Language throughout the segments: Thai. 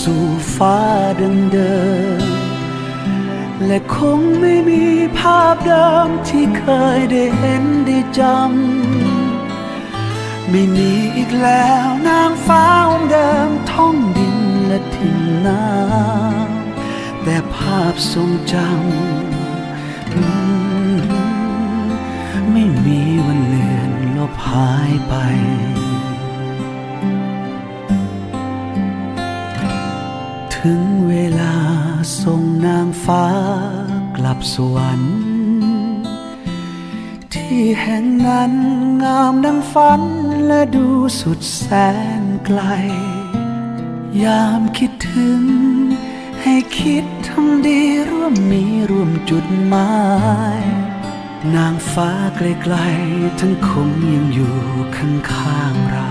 สู่ฟ้าดังเดิม และคงไม่มีภาพเดิมที่เคยได้เห็นได้จำ ไม่มีอีกแล้วนางฟ้าองค์เดิมท่องดินและทิ้งน้ำแต่ภาพทรงจำไม่มีวันเลือนลบหายไป ถึงเวลาส่งนางฟ้ากลับสวรรค์ ที่แห่งนั้นงามดังฝันและดูสุดแสนไกล ยามคิดถึง ให้คิดทำดีร่วมมีร่วมจุดหมายนางฟ้าไกลๆทั้งคงยังอยู่ข้างๆเรา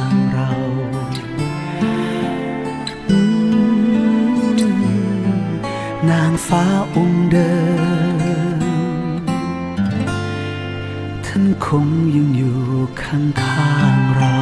ๆางฟ้าองค์เดิม ท่านคงยังอยู่ข้างๆเรา